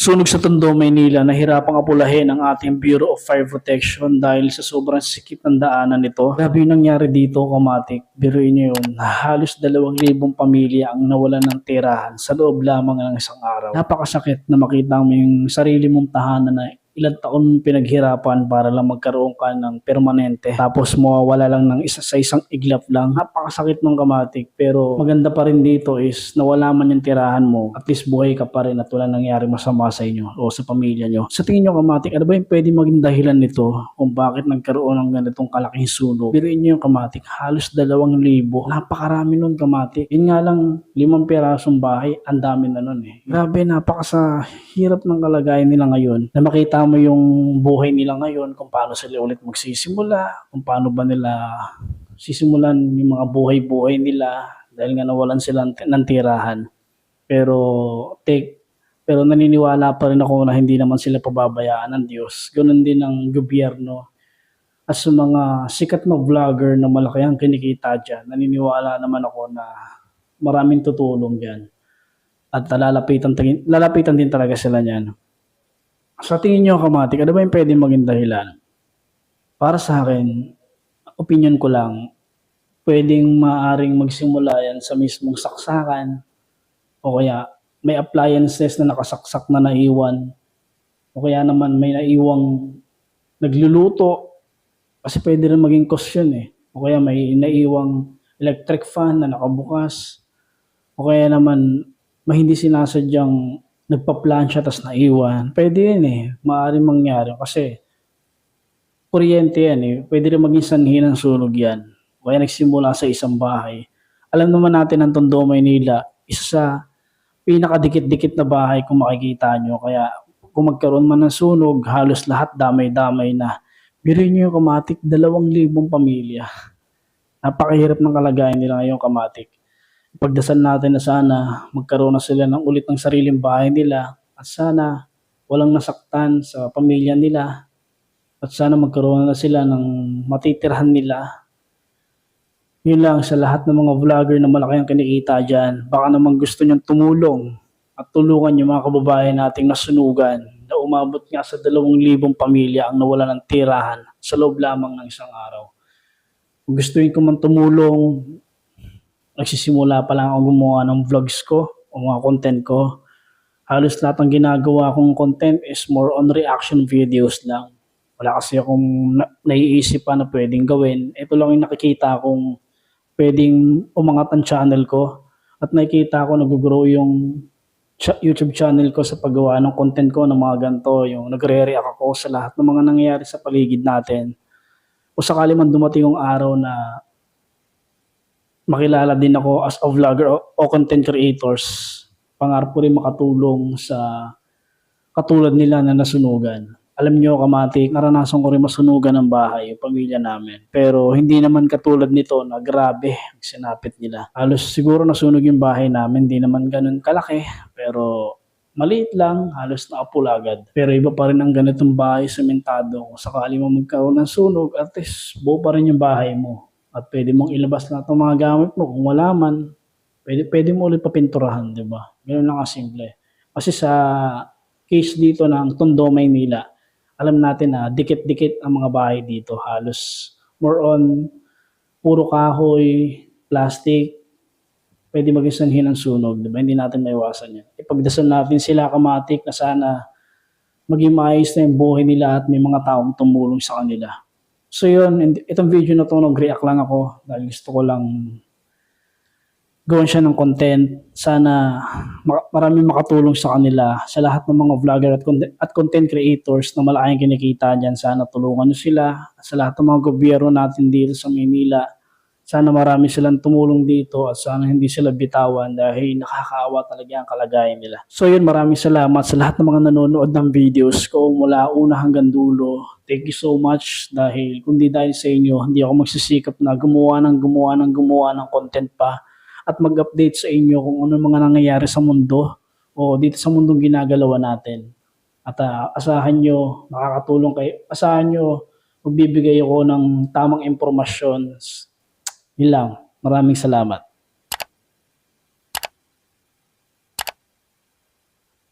Sunog sa Tondo, Maynila, nahirapang apulahin ang ating Bureau of Fire Protection dahil sa sobrang sikip ng daanan nito. Grabe yung nangyari dito, kamatik. Biruin niyo yun, halos dalawang libong pamilya ang nawalan ng tirahan sa loob lamang ng isang araw. Napakasakit na makita mo yung sarili mong tahanan na ilang taon pinaghirapan para lang magkaroon ka ng permanente. Tapos mawawala lang ng isa sa isang iglap lang. Napakasakit ng kamatik. Pero maganda pa rin dito is nawala man yung tirahan mo. At least buhay ka pa rin at wala nangyari masama sa inyo o sa pamilya nyo. Sa tingin nyo kamatik, ano ba yung pwede maging dahilan nito kung bakit nagkaroon ng ganitong kalaking sunog? Biruin nyo yung kamatik, halos dalawang libo. Napakarami nun kamatik. Yun nga lang, limang pirasong bahay, ang dami na nun eh. Grabe, napakasa hirap ng kalagayan nila ngayon na makita mo yung buhay nila ngayon kung paano sila ulit magsisimula, kung paano ba nila sisimulan yung mga buhay-buhay nila dahil nga nawalan sila ng tirahan. Pero take pero naniniwala pa rin ako na hindi naman sila pababayaan ng Diyos. Ganun din ang gobyerno. As sa mga sikat na vlogger na malaki ang kinikita dyan, naniniwala naman ako na maraming tutulong dyan. At lalapitan, lalapitan din talaga sila niyan. Sa tingin nyo, kamatik, ano ba yung pwede maging dahilan? Para sa akin, opinion ko lang, pwedeng maaring magsimula yan sa mismong saksakan o kaya may appliances na nakasaksak na naiwan o kaya naman may naiwang nagluluto kasi pwede rin maging cause yun eh. O kaya may naiwang electric fan na nakabukas o kaya naman may hindi sinasadyang nagpa-plansya tas naiwan. Pwede yun eh. Maaaring mangyari kasi kuryente yan eh. Pwede rin maging sanhi ng sunog yan. Kaya nagsimula sa isang bahay. Alam naman natin ang Tondo, Maynila, isa sa pinakadikit-dikit na bahay kung makikita nyo. Kaya kung magkaroon man ng sunog, halos lahat damay-damay na. Biruin nyo yung kamatik, dalawang libong pamilya. Napakahirap ng kalagayan nila ngayong kamatik. Pagdasal natin na sana magkaroon na sila ng ulit ng sariling bahay nila at sana walang nasaktan sa pamilya nila at sana magkaroon na sila ng matitirhan nila. Yun lang sa lahat ng mga vlogger na malaki ang kinikita dyan. Baka naman gusto niyong tumulong at tulungan yung mga kababayan nating nasunugan na umabot nga sa dalawang libong pamilya ang nawala ng tirahan sa loob lamang ng isang araw. Kung gustuin ko man tumulong, nagsisimula pa lang ako gumawa ng vlogs ko o mga content ko. Halos lahat ng ginagawa kong content is more on reaction videos lang. Wala kasi akong na- naiisip pa na pwedeng gawin. Ito lang yung nakikita kong pwedeng umangat ang channel ko. At nakikita ko nag-grow yung YouTube channel ko sa paggawa ng content ko ng mga ganito. Yung nagre-react ako sa lahat ng mga nangyayari sa paligid natin. O sakali man dumating yung araw na makilala din ako as a vlogger o, o content creators. Pangarap ko rin makatulong sa katulad nila na nasunugan. Alam nyo, kamatik, naranasan ko rin masunugan ng bahay, yung pamilya namin. Pero hindi naman katulad nito na grabe ang sinapit nila. Halos siguro nasunog yung bahay namin, hindi naman ganun kalaki. Pero maliit lang, halos naapula agad. Pero iba pa rin ang ganitong bahay sementado. Kung sakali mo magkaroon ng sunog, at least buo pa rin yung bahay mo. At pwede mong ilabas lahat ng mga gamit mo. Kung wala man, pwede, pwede mo ulit papinturahan, di ba? Ganun lang kasimple. Kasi sa case dito ng Tondo, Maynila, alam natin na dikit-dikit ang mga bahay dito. Halos more on puro kahoy, plastic, pwede maging sanhi ng sunog. Di ba? Hindi natin maiwasan yan. Ipagdasal natin sila kamatik na sana maging maayos na yung buhay nila at may mga taong tumulong sa kanila. So yun, itong video na to, nag-react lang ako dahil gusto ko lang gawin siya ng content. Sana ma- maraming makatulong sa kanila, sa lahat ng mga vlogger at at content creators na malaking kinikita dyan. Sana tulungan nyo sila. Sa lahat ng mga gobyerno natin dito sa Maynila, sana marami silang tumulong dito at sana hindi sila bitawan dahil nakakaawa talaga ang kalagayan nila. So yun, maraming salamat sa lahat ng mga nanonood ng videos ko mula una hanggang dulo. Thank you so much dahil kundi dahil sa inyo, hindi ako magsisikap na gumawa ng gumawa ng gumawa ng content pa at mag-update sa inyo kung ano mga nangyayari sa mundo o dito sa mundong ginagalawan natin. At ah, asahan nyo, makakatulong kayo, asahan nyo, magbibigay ako ng tamang impormasyon. Yun lang. Maraming salamat.